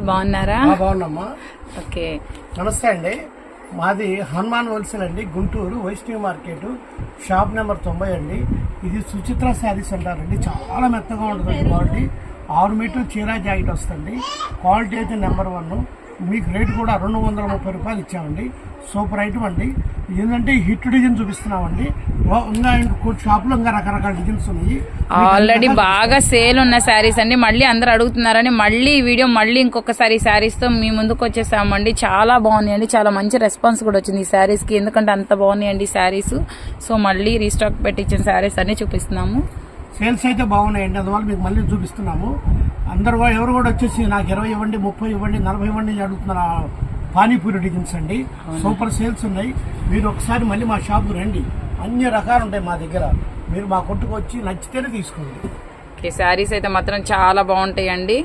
బాగున్నారా? ఆ, బాగున్నామ్మా. ఓకే. నమస్తే అండి. మాది హనుమాన్ హోల్సేల్ అండి Guntur Vaishnavi market shop number తొంభై అండి. ఇది సుచిత్ర శారీస్ అంటారండి. చాలా మెత్తగా ఉంటుందండి క్వాలిటీ. ఆరు మీటర్ చీరా జాకెట్ వస్తుంది. క్వాలిటీ అయితే నెంబర్ వన్. మీకు రేట్ కూడా రెండు వందల ముప్పై రూపాయలు ఇచ్చామండి. సూపర్ ఐటమ్ అండి. ఏంటంటే హిట్ డిజైన్ చూపిస్తున్నామండి. ఇంకా ఇంకో షాప్లో ఇంకా రకరకాల డిజైన్స్ ఉన్నాయి. ఆల్రెడీ బాగా సేల్ ఉన్న శారీస్ అండి. మళ్ళీ అందరు అడుగుతున్నారని మళ్ళీ ఈ వీడియో మళ్ళీ ఇంకొకసారి ఈ శారీస్తో మీ ముందుకు వచ్చేసామండి. చాలా బాగున్నాయండి చాలా మంచి రెస్పాన్స్ కూడా వచ్చింది ఈ శారీస్కి. ఎందుకంటే అంత బాగున్నాయండి ఈ శారీస్ సో మళ్ళీ రీస్టాక్ పెట్టించిన శారీస్ అన్ని చూపిస్తున్నాము. సేల్స్ అయితే బాగున్నాయండి. అందువల్ల మీకు మళ్ళీ చూపిస్తున్నాము. అందరు ఎవరు కూడా వచ్చేసి నాకు ఇరవై ఇవ్వండి ముప్పై ఇవ్వండి నలభై ఇవ్వండి ఆ పానీపూరి డిజైన్స్ అండి. సూపర్ సేల్స్ ఉన్నాయి. మీరు ఒకసారి మళ్ళీ మా షాప్కి రండి. అన్ని రకాలు ఉంటాయి మా దగ్గర. మీరు మా కొట్టుకు వచ్చి నచ్చితేనే తీసుకోండి. ఓకే శారీస్ అయితే మాత్రం చాలా బాగుంటాయండి.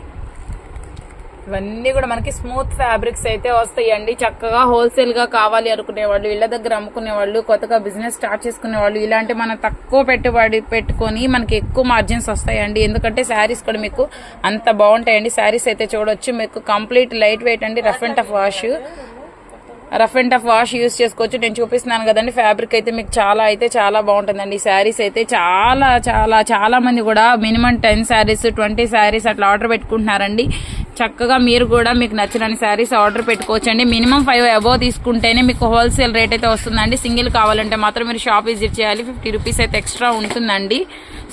ఇవన్నీ కూడా మనకి స్మూత్ ఫ్యాబ్రిక్స్ అయితే వస్తాయండి. చక్కగా హోల్సేల్గా కావాలి అనుకునే వాళ్ళు ఇళ్ళ దగ్గర అమ్ముకునే వాళ్ళు కొత్తగా బిజినెస్ స్టార్ట్ చేసుకునే వాళ్ళు ఇలాంటి మనం తక్కువ పెట్టుబడి పెట్టుకొని మనకి ఎక్కువ మార్జిన్స్ వస్తాయండి. ఎందుకంటే శారీస్ కూడా మీకు అంత బాగుంటాయండి. శారీస్ అయితే చూడొచ్చు. మీకు కంప్లీట్ లైట్ వెయిట్ అండి. Rough and tough wash rough and tough wash use చేసుకోవచ్చు. నేను చూపిస్తున్నాను కదండి ఫ్యాబ్రిక్ అయితే మీకు చాలా అయితే చాలా బాగుంటుందండి. ఈ శారీస్ అయితే చాలా చాలా చాలా మంది కూడా minimum ten saris twenty saris అట్లా ఆర్డర్ పెట్టుకుంటున్నారండి. చక్కగా మీరు కూడా మీకు నచ్చిన శారీస్ ఆర్డర్ పెట్టుకోవచ్చండి. మినిమం ఫైవ్ అబోవ్ తీసుకుంటేనే మీకు హోల్సేల్ రేట్ అయితే వస్తుందండి. సింగిల్ కావాలంటే మాత్రం మీరు షాప్ విజిట్ చేయాలి. ఫిఫ్టీ రూపీస్ అయితే ఎక్స్ట్రా ఉంటుందండి.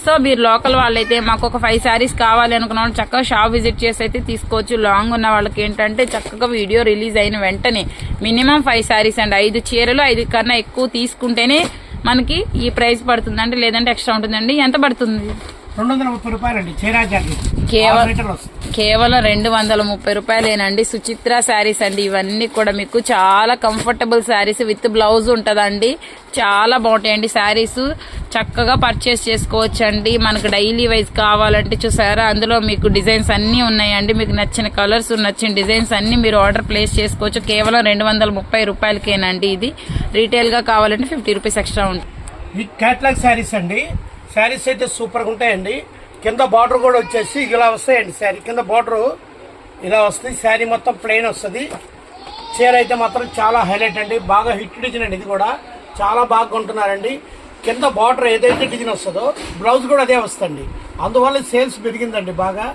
సో మీరు లోకల్ వాళ్ళైతే మాకు ఒక ఫైవ్ శారీస్ కావాలి అనుకున్న చక్కగా షాప్ విజిట్ చేసి అయితే తీసుకోవచ్చు. లాంగ్ ఉన్న వాళ్ళకి ఏంటంటే చక్కగా వీడియో రిలీజ్ అయిన వెంటనే మినిమం ఫైవ్ శారీస్ అండి. ఐదు చీరలు ఐదు కన్నా ఎక్కువ తీసుకుంటేనే మనకి ఈ ప్రైస్ పడుతుందండి. లేదంటే ఎక్స్ట్రా ఉంటుందండి. ఎంత పడుతుంది? రెండు వందల ముప్పై రూపాయలండి చీరా జాకెట్ కేవలం- కేవలం రెండు వందల ముప్పై రూపాయలేనండి. సుచిత్ర శారీస్ అండి. ఇవన్నీ కూడా మీకు చాలా కంఫర్టబుల్ శారీస్ విత్ బ్లౌజ్ ఉంటుందండి. చాలా బాగుంటాయండి శారీస్. చక్కగా పర్చేస్ చేసుకోవచ్చండి. మనకు డైలీ వైజ్ కావాలంటే చూసారా? అందులో మీకు డిజైన్స్ అన్నీ ఉన్నాయండి. మీకు నచ్చిన కలర్స్ నచ్చిన డిజైన్స్ అన్నీ మీరు ఆర్డర్ ప్లేస్ చేసుకోవచ్చు. కేవలం రెండు వందల ముప్పై రూపాయలకేనండి ఇది. రీటైల్గా కావాలంటే ఫిఫ్టీ రూపీస్ ఎక్స్ట్రా ఉంటుంది ఈ క్యాట్లాగ్ శారీస్ అండి. శారీస్ అయితే సూపర్గా ఉంటాయండి. కింద బార్డర్ కూడా వచ్చేసి ఇలా వస్తాయండి శారీ. కింద బార్డరు ఇలా వస్తుంది శారీ మొత్తం ప్లెయిన్ వస్తుంది. చీర అయితే మాత్రం చాలా హైలైట్ అండి. బాగా హిట్ డిజైన్ అండి ఇది కూడా. చాలా బాగా కొంటున్నారండి. కింద బార్డర్ ఏదైతే డిజైన్ వస్తుందో బ్లౌజ్ కూడా అదే వస్తుంది అందువల్ల సేల్స్ పెరిగిందండి బాగా.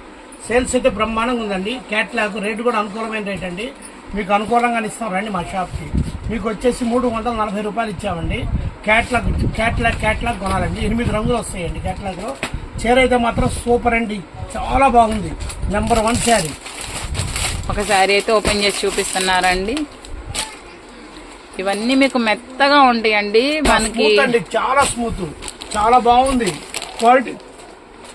సేల్స్ అయితే బ్రహ్మాండంగా ఉందండి. క్యాట్లాగ్ రేటు కూడా అనుకూలమైన రేట్ అండి. మీకు అనుకూలంగా ఇస్తాం. రండి మా షాప్కి. మీకు వచ్చేసి మూడు వందల నలభై రూపాయలు ఇచ్చామండి. క్యాట్లాగ్ క్యాట్లాగ్ క్యాట్లాగ్ కొనాలండి. ఎనిమిది రంగులు వస్తాయండి క్యాట్లాగ్లో. చీర అయితే మాత్రం సూపర్ అండి. చాలా బాగుంది. Number one sari. ఒక శారీ అయితే ఓపెన్ చేసి చూపిస్తున్నారండి. ఇవన్నీ మీకు మెత్తగా ఉంటాయండి. మనకి అండి. చాలా స్మూత్ చాలా బాగుంది. క్వాలిటీ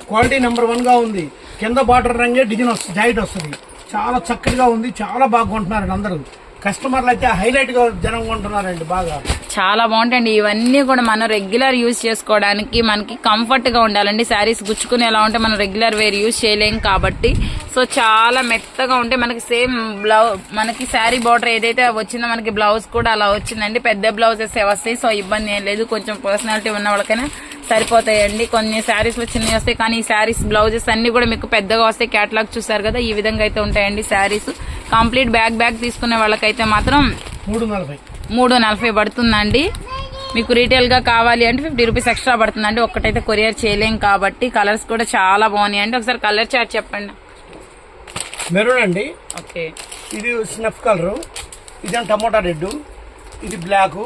క్వాలిటీ నెంబర్ వన్గా ఉంది. కింద బార్డర్ రంగే డిజైన్ వస్తుంది జాయిట్ వస్తుంది. చాలా చక్కగా ఉంది. చాలా బాగా కొంటున్నారండి అందరూ. కస్టమర్లు అయితే హైలైట్గా జనం కొంటున్నారండి బాగా. చాలా బాగుంటాయండి. ఇవన్నీ కూడా మనం రెగ్యులర్ యూజ్ చేసుకోవడానికి మనకి కంఫర్ట్గా ఉండాలండి. శారీస్ గుచ్చుకుని ఎలా ఉంటే మనం రెగ్యులర్ వేర్ యూజ్ చేయలేం కాబట్టి. సో చాలా మెత్తగా ఉంటే మనకి సేమ్ బ్లౌజ్ మనకి శారీ బార్డర్ ఏదైతే వచ్చిందో మనకి బ్లౌజ్ కూడా అలా వచ్చిందండి. పెద్ద బ్లౌజెస్ వస్తాయి. సో ఇబ్బంది ఏం లేదు. కొంచెం పర్సనాలిటీ ఉన్న వాళ్ళకైనా సరిపోతాయండి. కొన్ని శారీస్లో చిన్నవి వస్తాయి. కానీ ఈ శారీస్ బ్లౌజెస్ అన్ని కూడా మీకు పెద్దగా వస్తాయి. క్యాటలాగ్ చూసారు కదా? ఈ విధంగా అయితే ఉంటాయండి శారీస్ కంప్లీట్ బ్యాగ్ బ్యాగ్ తీసుకునే వాళ్ళకైతే మాత్రం మూడు నలభై. మూడు నలభై పడుతుందండి. మీకు రీటైల్గా కావాలి అంటే ఫిఫ్టీ రూపీస్ ఎక్స్ట్రా పడుతుందండి. ఒక్కటైతే కొరియర్ చేయలేం కాబట్టి కలర్స్ కూడా చాలా బాగున్నాయండి. ఒకసారి కలర్ చార్ట్ చెప్పండి. మెరూన్ అండి. ఓకే. ఇది స్నఫ్ కలరు. ఇది టమోటా రెడ్ ఇది బ్లాక్.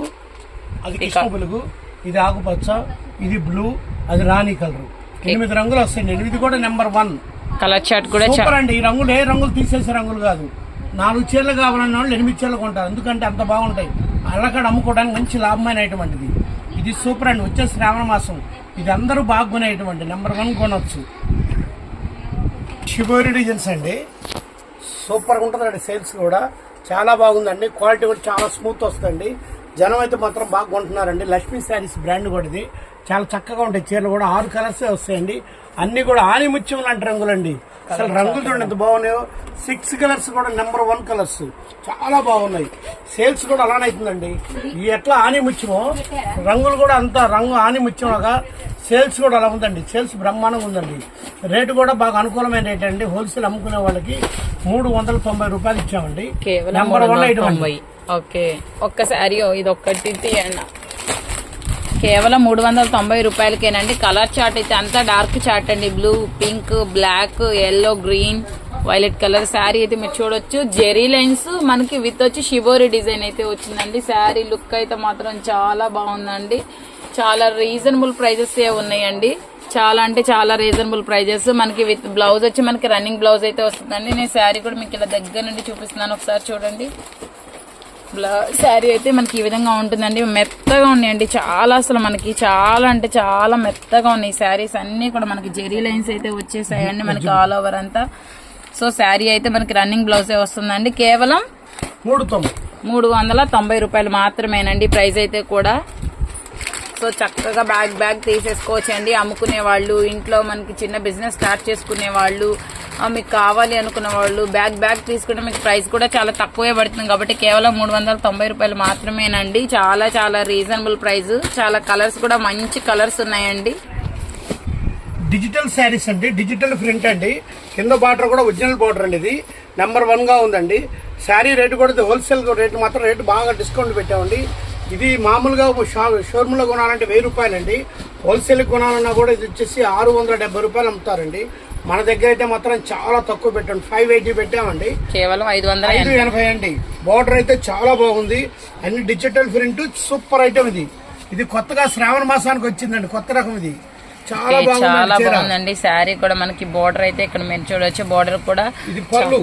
అది కృష్ణ పులుగు. ఇది ఆకుపచ్చ. ఇది బ్లూ. అది రాణి కలర్. ఎనిమిది రంగులు వస్తాయండి. ఎనిమిది కూడా నెంబర్ వన్ కలర్ చార్ట్ కూడా చా- సూపర్ అండి. ఈ రంగులు ఏ రంగులు తీసేసే రంగులు కాదు. నాలుగు చీరలు కావాలన్న వాళ్ళు ఎనిమిది చీరలు కొంటారు. ఎందుకంటే అంత బాగుంటాయి. అల్లకాడ అమ్ముకోవడానికి మంచి లాభమైనటువంటిది. ఇది సూపర్ అండి. వచ్చే శ్రావణ మాసం. ఇది అందరూ బాగా కొనేటువంటి నెంబర్ వన్ కొనవచ్చు షిబోరి డిజైన్స్ అండి. సూపర్గా ఉంటుందండి సేల్స్ కూడా. చాలా బాగుందండి. క్వాలిటీ కూడా చాలా స్మూత్ వస్తుంది జనం అయితే మాత్రం బాగా కొంటున్నారండి. లక్ష్మీ శారీస్ బ్రాండ్ కూడా ఇది. చాలా చక్కగా ఉంటాయి. చీరలు కూడా ఆరు కలర్సే వస్తాయండి. అన్ని కూడా ఆని ముత్యం లాంటి రంగులండి. అసలు రంగులు చూడండి ఎంత బాగున్నాయో. సిక్స్ కలర్స్ కూడా నెంబర్ వన్ కలర్స్ చాలా బాగున్నాయి. సేల్స్ కూడా అలానే అవుతుందండి. ఎట్లా ఆని ముత్యమో రంగులు కూడా అంత రంగు ఆని ముత్యం లాగా సేల్స్ కూడా అలా ఉందండి. సేల్స్ బ్రహ్మాండంగా ఉందండి. రేటు కూడా బాగా అనుకూలమైన రేట్ అండి. హోల్సేల్ అమ్ముకునే వాళ్ళకి మూడు వందల తొంభై రూపాయలు ఇచ్చామండి. కేవలం నెంబర్ వన్ ఐటమ్ ఓకే ఒక్క శారీ ఇది ఒక్కటి తీయండి. కేవలం మూడు వందల తొంభై రూపాయలకేనండి. కలర్ చార్ట్ అయితే అంతా డార్క్ చార్ట్ అండి. Blue pink black yellow green violet colour sari అయితే మీరు చూడొచ్చు. జెరీ లైన్స్ మనకి విత్ వచ్చి షిబోరి డిజైన్ అయితే వచ్చిందండి. శారీ లుక్ అయితే మాత్రం చాలా బాగుందండి. చాలా రీజనబుల్ ప్రైజెస్ ఉన్నాయండి. చాలా అంటే చాలా రీజనబుల్ ప్రైజెస్. మనకి విత్ బ్లౌజ్ వచ్చి మనకి రన్నింగ్ బ్లౌజ్ అయితే వస్తుందండి. నేను శారీ కూడా మీకు ఇలా దగ్గర నుండి చూపిస్తున్నాను. ఒకసారి చూడండి. బ్లా- శారీ అయితే మనకి ఈ విధంగా ఉంటుందండి. మెత్తగా ఉన్నాయండి. చాలా అసలు మనకి చాలా అంటే చాలా మెత్తగా ఉన్నాయి శారీస్ అన్ని కూడా. మనకి జెరీ లైన్స్ అయితే వచ్చేసాయండి మనకి ఆల్ ఓవర్ అంతా. సో శారీ అయితే మనకి రన్నింగ్ బ్లౌజే వస్తుందండి. కేవలం మూడు వందల తొంభై రూపాయలు మాత్రమేనండి ప్రైస్ అయితే కూడా. సో చక్కగా బ్యాగ్ బ్యాగ్ తీసేసుకోవచ్చండి. అమ్ముకునే వాళ్ళు ఇంట్లో మనకి చిన్న బిజినెస్ స్టార్ట్ చేసుకునే వాళ్ళు మీకు కావాలి అనుకున్న వాళ్ళు బ్యాగ్ బ్యాగ్ తీసుకుంటే మీకు ప్రైస్ కూడా చాలా తక్కువే పడుతుంది. కాబట్టి కేవలం మూడు వందల తొంభై రూపాయలు మాత్రమేనండి. చాలా చాలా రీజనబుల్ ప్రైస్ చాలా కలర్స్ కూడా మంచి కలర్స్ ఉన్నాయండి. డిజిటల్ శారీస్ అండి. డిజిటల్ ప్రింట్ అండి. కింద బార్డర్ కూడా ఒరిజినల్ బార్డర్ అండి ఇది. నెంబర్ వన్గా ఉందండి. శారీ రేటు కూడా హోల్సేల్ రేటు మాత్రం రేటు బాగా డిస్కౌంట్ పెట్టామండి. ఇది మామూలుగా షోరూమ్లో కొనాలంటే వెయ్యి రూపాయలండి. హోల్సేల్ కొనాలన్నా కూడా ఇది వచ్చేసి ఆరు వందల డెబ్బై రూపాయలు అమ్ముతారండి. మన దగ్గర అయితే మాత్రం చాలా తక్కువ పెట్టండి. ఫైవ్ ఎయిటీ పెట్టామండి. కేవలం ఐదు వందల ఐదు ఎనభై అండి. బార్డర్ అయితే చాలా బాగుంది. అన్ని డిజిటల్ ప్రింట్ సూపర్ ఐటమ్ ఇది. ఇది కొత్తగా శ్రావణ మాసానికి వచ్చిందండి. కొత్త రకం ఇది. చాలా. బాగుందండి శారీ కూడా మనకి బోర్డర్ అయితే ఇక్కడ మీరు చూడొచ్చు. బోర్డర్ కూడా ఇది పళ్ళు.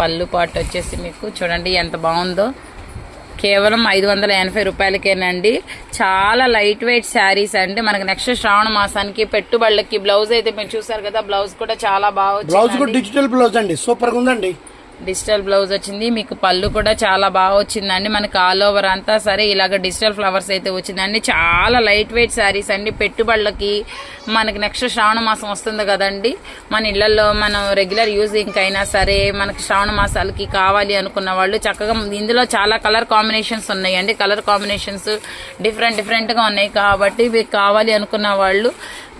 పళ్ళు పాటు వచ్చేసి మీకు చూడండి ఎంత బాగుందో. కేవలం ఐదు వందల ఎనభై రూపాయలకేనండి. చాలా లైట్ వెయిట్ శారీస్ అండి. మనకి నెక్స్ట్ శ్రావణ మాసానికి పెట్టుబడులకి బ్లౌజ్ అయితే మీరు చూసారు కదా బ్లౌజ్ కూడా చాలా బాగా బ్లౌజ్. కూడా డిజిటల్ బ్లౌజ్ అండి. సూపర్గా ఉందండి. డిజిటల్ బ్లౌజ్ వచ్చింది. మీకు పళ్ళు కూడా చాలా బాగా వచ్చిందండి. మనకి ఆల్ ఓవర్ అంతా సరే ఇలాగ డిజిటల్ ఫ్లవర్స్ అయితే వచ్చిందండి. చాలా లైట్ వెయిట్ శారీస్ అండి. పెట్టుబడులకి మనకి నెక్స్ట్ శ్రావణ మాసం వస్తుంది కదండి. మన ఇళ్ళలో మనం రెగ్యులర్ యూజింగ్ అయినా సరే మనకి శ్రావణ మాసాలకి కావాలి అనుకున్న వాళ్ళు చక్కగా ఇందులో చాలా కలర్ కాంబినేషన్స్ ఉన్నాయండి. కలర్ కాంబినేషన్స్ డిఫరెంట్ డిఫరెంట్గా ఉన్నాయి కాబట్టి మీకు కావాలి అనుకున్న వాళ్ళు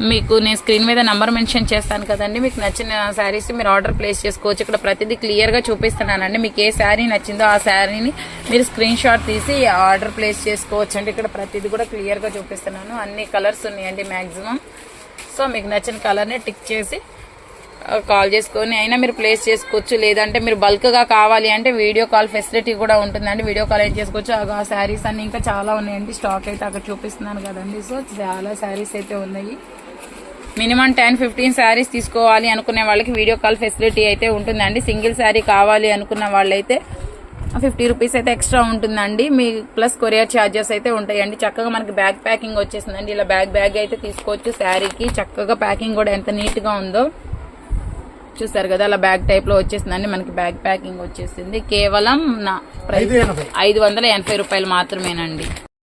మీకు నేను స్క్రీన్ మీద నంబర్ మెన్షన్ చేస్తాను కదండి. మీకు నచ్చిన శారీస్ మీరు ఆర్డర్ ప్లేస్ చేసుకోవచ్చు. ఇక్కడ ప్రతిదీ క్లియర్గా చూపిస్తున్నానండి. మీకు ఏ శారీ నచ్చిందో ఆ శారీని మీరు స్క్రీన్ షాట్ తీసి ఆర్డర్ ప్లేస్ చేసుకోవచ్చు అండి. ఇక్కడ ప్రతిదీ కూడా క్లియర్గా చూపిస్తున్నాను. అన్ని కలర్స్ ఉన్నాయండి మ్యాక్సిమం సో మీకు నచ్చిన కలర్ని టిక్ చేసి కాల్ చేసుకొని అయినా మీరు ప్లేస్ చేసుకోవచ్చు. లేదంటే మీరు బల్క్గా కావాలి అంటే వీడియో కాల్ ఫెసిలిటీ కూడా ఉంటుందండి. వీడియో కాల్ ఏం చేసుకోవచ్చు? ఆ- శారీస్ అన్ని ఇంకా చాలా ఉన్నాయండి. స్టాక్ అయితే అక్కడ చూపిస్తున్నాను కదండి. సో చాలా శారీస్ అయితే ఉన్నాయి. మినిమం టెన్ ఫిఫ్టీన్ శారీస్ తీసుకోవాలి అనుకునే వాళ్ళకి వీడియో కాల్ ఫెసిలిటీ అయితే ఉంటుందండి. సింగిల్ శారీ కావాలి అనుకున్న వాళ్ళైతే ఫిఫ్టీ రూపీస్ అయితే ఎక్స్ట్రా ఉంటుందండి. మీ ప్లస్ కొరియర్ ఛార్జెస్ అయితే ఉంటాయండి. చక్కగా మనకి బ్యాగ్ ప్యాకింగ్ వచ్చేసిందండి. ఇలా బ్యాగ్ బ్యాగ్ అయితే తీసుకోవచ్చు శారీకి. చక్కగా ప్యాకింగ్ కూడా ఎంత నీట్గా ఉందో చూసారు కదా అలా బ్యాగ్ టైప్లో వచ్చేసిందండి. మనకి బ్యాగ్ ప్యాకింగ్ వచ్చేసింది. కేవలం ఐదు వందల ఎనభై రూపాయలు మాత్రమేనండి.